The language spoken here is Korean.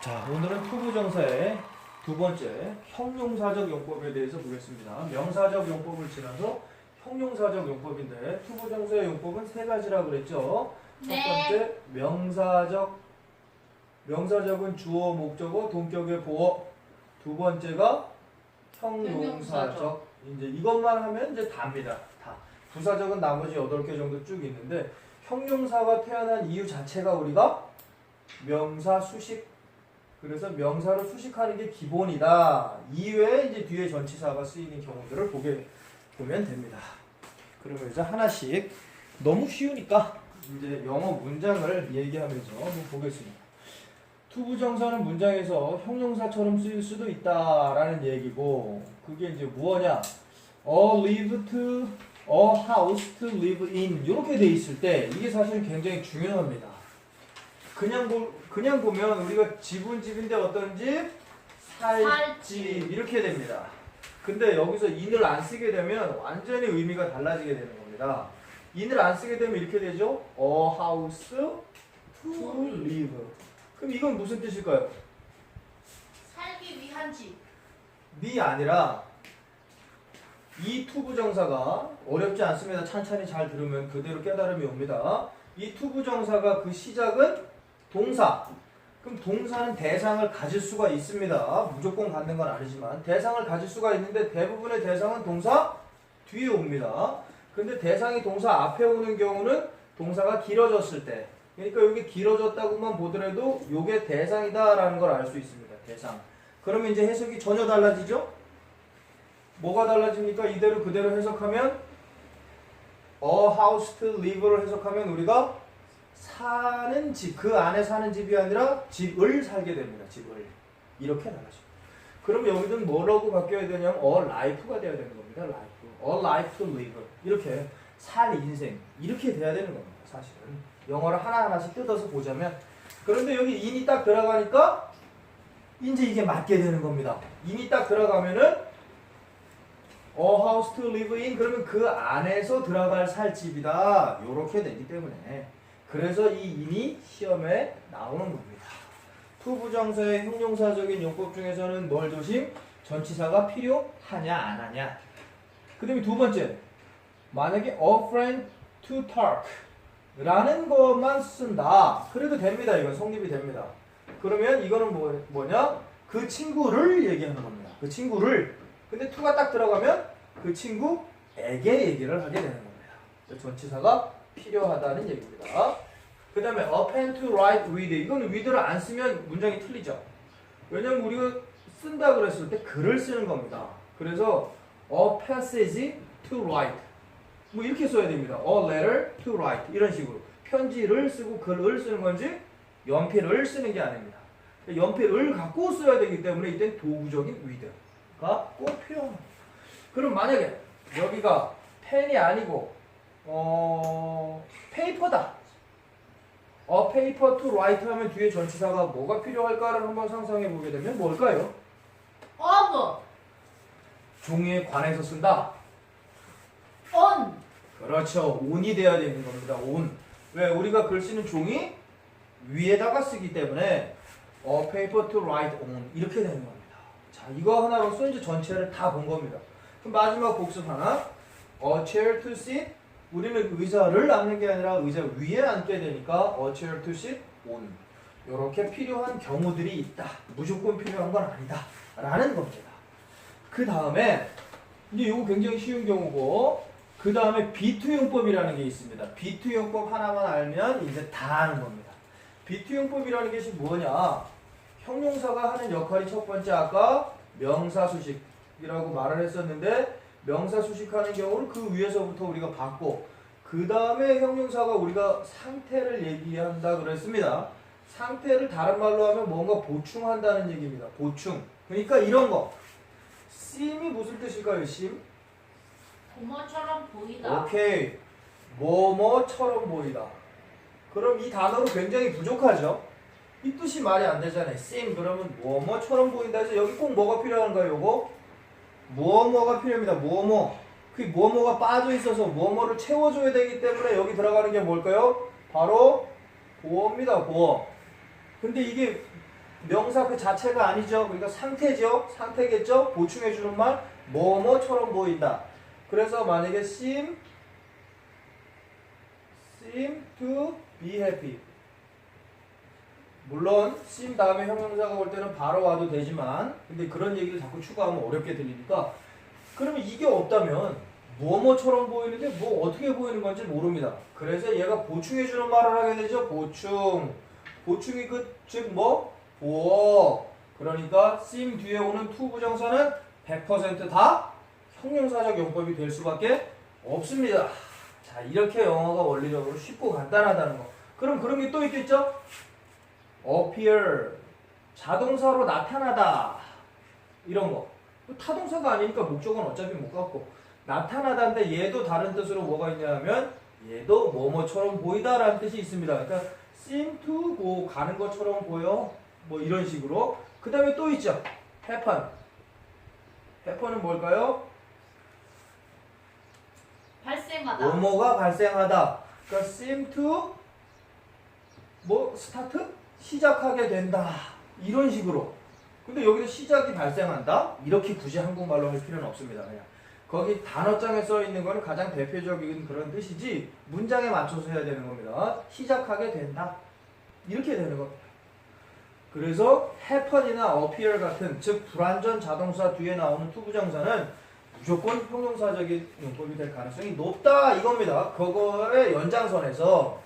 자, 오늘은 투부정사의 두 번째 형용사적 용법에 대해서 보겠습니다. 명사적 용법을 지나서 형용사적 용법인데 투부정사의 용법은 세 가지라 그랬죠. 첫 네. 번째 명사적 명사적은 주어, 목적어, 동격의 보어. 두 번째가 형용사적. 형용사적. 이제 이것만 하면 이제 답니다. 다. 부사적은 나머지 8개 정도 쭉 있는데 형용사가 태어난 이유 자체가 우리가 명사 수식 그래서 명사를 수식하는 게 기본이다. 이외에 이제 뒤에 전치사가 쓰이는 경우들을 보게 보면 됩니다. 그러면 이제 하나씩 너무 쉬우니까 이제 영어 문장을 얘기하면서 한번 보겠습니다. 투부정사는 문장에서 형용사처럼 쓰일 수도 있다라는 얘기고 그게 이제 무엇냐? a live to, a house to live in 이렇게 돼 있을 때 이게 사실 굉장히 중요합니다. 그냥 보, 그냥 보면 우리가 집은 집인데 어떤 집? 살집 이렇게 됩니다. 근데 여기서 in을 안 쓰게 되면 완전히 의미가 달라지게 되는 겁니다. in을 안 쓰게 되면 이렇게 되죠? a house to live. 그럼 이건 무슨 뜻일까요? 살기 위한 집. 미 아니라 이 투부정사가 어렵지 않습니다. 찬찬히 잘 들으면 그대로 깨달음이 옵니다. 이 투부정사가 그 시작은 동사. 그럼 동사는 대상을 가질 수가 있습니다. 무조건 갖는 건 아니지만 대상을 가질 수가 있는데 대부분의 대상은 동사 뒤에 옵니다. 근데 대상이 동사 앞에 오는 경우는 동사가 길어졌을 때 그러니까 여기 길어졌다고만 보더라도 이게 대상이다라는 걸 알 수 있습니다. 대상. 그러면 이제 해석이 전혀 달라지죠? 뭐가 달라집니까? 이대로 그대로 해석하면 a house to live를 해석하면 우리가 사는 집, 그 안에 사는 집이 아니라 집을 살게 됩니다. 집을. 이렇게 달라집니다. 그럼 여기는 뭐라고 바뀌어야 되냐면 a life가 돼야 되는 겁니다. life. a life to live. 이렇게 살 인생. 이렇게 돼야 되는 겁니다. 사실은. 영어를 하나하나씩 뜯어서 보자면 그런데 여기 in이 딱 들어가니까 이제 이게 맞게 되는 겁니다. in이 딱 들어가면은 a house to live in 그러면 그 안에서 들어갈 살 집이다. 요렇게 되기 때문에 그래서 이 in이 시험에 나오는 겁니다. 투부정사의 형용사적인 용법 중에서는 뭘 조심? 전치사가 필요하냐 안 하냐. 그 다음에 두 번째 만약에 a friend to talk 라는 것만 쓴다. 그래도 됩니다. 이건 성립이 됩니다. 그러면 이거는 뭐, 뭐냐? 그 친구를 얘기하는 겁니다. 그 친구를. 근데 to가 딱 들어가면 그 친구에게 얘기를 하게 되는 겁니다. 전치사가 필요하다는 얘기입니다. 그 다음에 a pen to write with. 이거는 with를 안 쓰면 문장이 틀리죠. 왜냐면 우리가 쓴다 그랬을 때 글을 쓰는 겁니다. 그래서 a passage to write. 뭐 이렇게 써야 됩니다. A letter to write 이런 식으로 편지를 쓰고 글을 쓰는 건지 연필을 쓰는 게 아닙니다. 연필을 갖고 써야 되기 때문에 이때 도구적인 with가 꼭 필요합니다. 그럼 만약에 여기가 펜이 아니고 어 페이퍼다. 어 페이퍼 to write 하면 뒤에 전치사가 뭐가 필요할까를 한번 상상해 보게 되면 뭘까요? of, 종이에 관해서 쓴다. on, 그렇죠. 온이 돼야 되는 겁니다. 온. 왜? 우리가 글 쓰는 종이 위에다가 쓰기 때문에 어, paper to write on 이렇게 되는 겁니다. 자, 이거 하나로 써 이제 전체를 다 본 겁니다. 그럼 마지막 복습 하나. a chair to sit. 우리는 의자를 앉는 게 아니라 의자 위에 앉게 되니까 a chair to sit on. 이렇게 필요한 경우들이 있다. 무조건 필요한 건 아니다. 라는 겁니다. 그 다음에 이제 이거 굉장히 쉬운 경우고 그 다음에 비투용법이라는 게 있습니다. 비투용법 하나만 알면 이제 다 아는 겁니다. 비투용법이라는 것이 뭐냐? 형용사가 하는 역할이 첫 번째 아까 명사 수식이라고 말을 했었는데 명사 수식하는 경우는 그 위에서부터 우리가 봤고 그 다음에 형용사가 우리가 상태를 얘기한다 그랬습니다. 상태를 다른 말로 하면 뭔가 보충한다는 얘기입니다. 보충. 그러니까 이런 거. sim이 무슨 뜻일까요? sim? 고모처럼 보이다. 오케이. 뭐뭐처럼 보이다. 그럼 이 단어로 굉장히 부족하죠? 이 뜻이 말이 안 되잖아요. 쌤 그러면 뭐뭐처럼 보인다 해서 여기 꼭 뭐가 필요한가요? 요거? 뭐뭐가 필요합니다. 뭐뭐. 그 뭐뭐가 빠져 있어서 뭐뭐를 채워줘야 되기 때문에 여기 들어가는 게 뭘까요? 바로 보어입니다. 보어. 근데 이게 명사 그 자체가 아니죠. 그러니까 상태죠. 상태겠죠. 보충해 주는 말 뭐뭐처럼 보인다. 그래서 만약에 seem seem to be happy. 물론 seem 다음에 형용사가 올 때는 바로 와도 되지만 근데 그런 얘기를 자꾸 추가하면 어렵게 들리니까 그러면 이게 없다면 뭐뭐처럼 보이는데 뭐 어떻게 보이는 건지 모릅니다. 그래서 얘가 보충해 주는 말을 하게 되죠. 보충. 보충이 그 즉 뭐? 보어. 그러니까 seem 뒤에 오는 to 부정사는 100%다 형용사적 용법이 될 수밖에 없습니다. 자, 이렇게 영어가 원리적으로 쉽고 간단하다는 거. 그럼 그런 게 또 있겠죠? Appear. 자동사로 나타나다. 이런 거. 그 타동사가 아니니까 목적은 어차피 못 갖고. 나타나다인데 얘도 다른 뜻으로 뭐가 있냐면 얘도 뭐뭐처럼 보이다라는 뜻이 있습니다. 그러니까 seem to go 가는 것처럼 보여. 뭐 이런 식으로. 그 다음에 또 있죠. happen. happen은 뭘까요? 발생하다. 뭐뭐가 발생하다. 그러니까 seem to 뭐 스타트 시작하게 된다. 이런 식으로. 근데 여기서 시작이 발생한다. 이렇게 굳이 한국말로 할 필요는 없습니다. 그냥 거기 단어장에 써 있는 거는 가장 대표적인 그런 뜻이지 문장에 맞춰서 해야 되는 겁니다. 시작하게 된다. 이렇게 되는 겁니다. 그래서 happen이나 appear 같은 즉 불완전 자동사 뒤에 나오는 투부정사는 무조건 형용사적인 용법이 될 가능성이 높다 이겁니다. 그거의 연장선에서